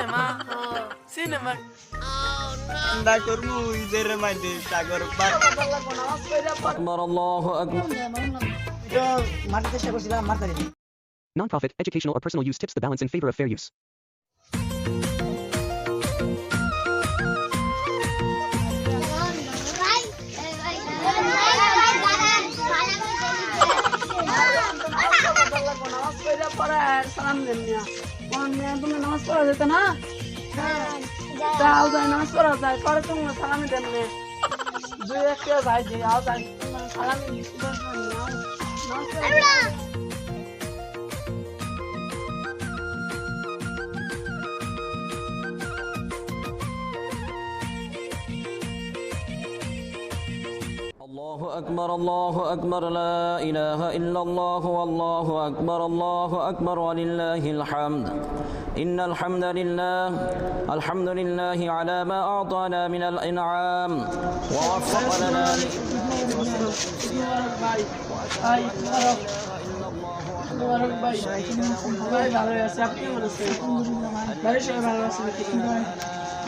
Cinema cinema ঠান্ডা করব ঈদের মাঝে সাগর আকবার আল্লাহ আকবার মারতে educational or personal use tips the balance in favor of fair use. মিয়া কোন মিয়া তুমি নামাজ পড়া যেত না? যাও যায় নামাজ পড়া যায় পরে তুমি সালামি দেন মিয়া দুই একটা যায় যে আও যায় সালামি নামাজ পড়া أكبر الله أكبر لا إله إلا الله والله أكبر الله أكبر ولله الحمد. إن الحمد لله الحمد لله على ما أعطانا من الإنعام. ووفق لنا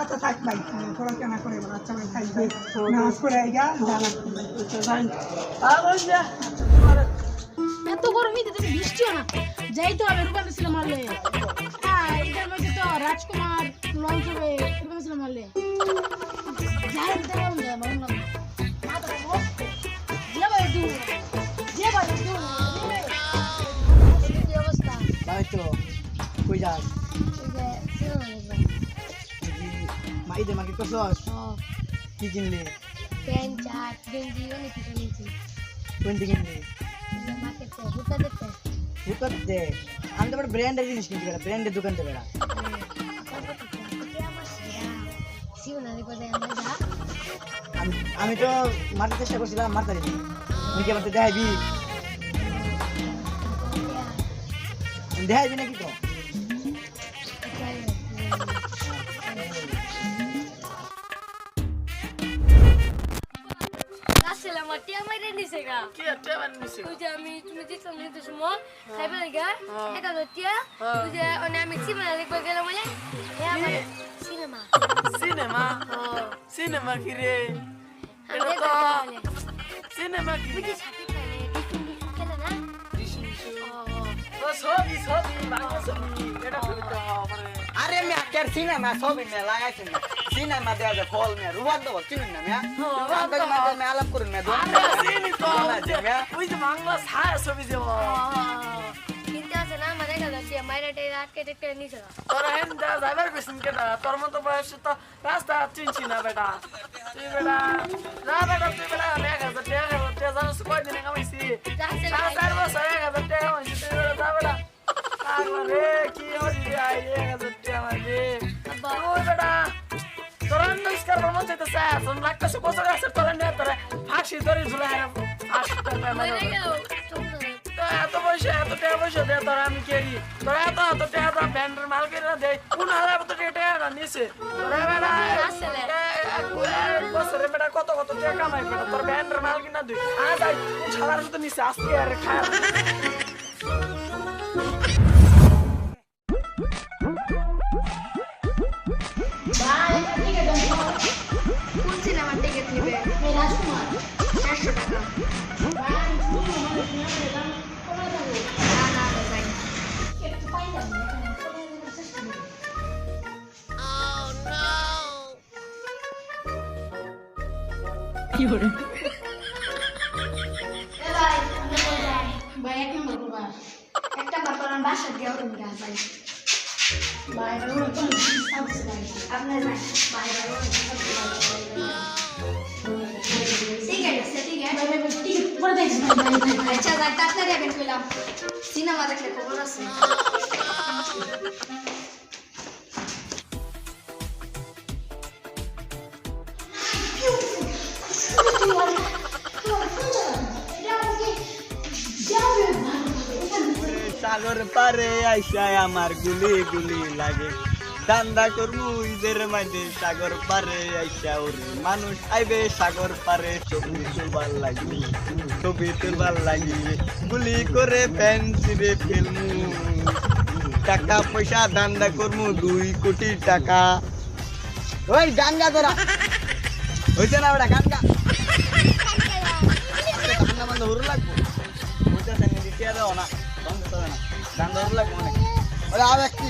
আচ্ছা থাক ভাই তোরা কেন করে আচ্ছা ভাই থাক ভাই। নামাজ আইগা ওই এত গরমিতে তুমি বৃষ্টিও না যাই তো হবে রূপান্তর ছিল মারলে হ্যাঁ এটার মধ্যে তো রাজকুমার লঞ্চ হবে রূপান্তর ছিল মারলে যাই মারুন না যে ভাই দেখবেন মাইদে মার্কেট করছস কি কিনলি? প্যান্ট চাট গেঞ্জি অনেক কিছু নিয়েছি কোন দিকে কিনলি মার্কেটে ফুটপাত দে। আমি তো ব্র্যান্ডের জিনিস কিনতে বেড়া ব্র্যান্ডের দোকান থেকে আমরা যা আমি আমি তো মারতে চেষ্টা করছিলাম মারতে পারিনি তুই কি আমাকে দেখাইবি? দেখাইবি নাকি তো? টিয়া মাইরে নিছে গা। কি একটা বানিয়েছে ওই যে আমি তুমি দিতাম নিতে সময় খাইবে লাগা এক হাজার টিয়া। ওই যে মানে আমি সিনেমা দেখবে গেলাম বলে হে আমার সিনেমা। সিনেমা? সিনেমা কি রে? আমি এটা তো সিনেমা কি না? এটা তো মানে আরে মে আকের সিনেমা সবই মে লাগাইছেন। না সিনেমা দেওয়া যায় ফল মে রুবাদ দেবো চিনুন না মে রুবাদ মাঝে মে আলাপ করুন মে দোন আমরা চিনি তো। ওই যে বাংলা ছায়া ছবি যে কিনতে আছে না এক হাজার টিয়া মাইরা টিয়া আটকে টেটে নিছে। তোর হেন যা যাবার পেছন কেটা তোর মতো বয়স তো রাস্তা চিনছি না বেটা। তুই বেটা যা বেটা তুই বেটা হাজার টাকা এক হাজার টাকা জানো কয়দিনে কামাইছি? যাচ্ছে সাড়ে চার বছর এক হাজার টাকা কামাইছি তুই বেটা। চাইতেছে তোর লাগতেছে বছর আছে তোর নিয়ে তোর ফাঁসি ধরে তো এত পয়সা এত টাকা পয়সা দে তোরা আমি কেরি? তোরা এত এত টাকা তো ব্যান্ডের মাল কিনে দে কোন হাজার এত টাকা টাকা নিছে? তোরা বেটা বছরে বেটা কত কত টাকা কামাই বেটা? তোর ব্যান্ডের মাল কিনা দুই আজ আই ছাড়ার মতো নিছে? আজকে আর খায় ভাই ভাই আচ্ছা কইলাম সিনেমা দেখলে খবর আছে। সাগর পারে আইসায় আমার গুলি গুলি লাগে। দান্দা করমু ঈদের মাঝে সাগর পারে আইসা ওরে। মানুষ আইবে সাগর পারে, ছবি তুলবার লাগি, ছবি তুলবার লাগি। গুলি করে ফ্যান্সিরে ফেলমু। টাকা, পয়সা দান্দা করমু দুই কোটি টাকা। ওই গান গা তোরা। হইছে না ওটা গান গা ঠান্ডা বন্ধ হুরু লাগবো। আর না। হবে না গান অনেক। আর একটি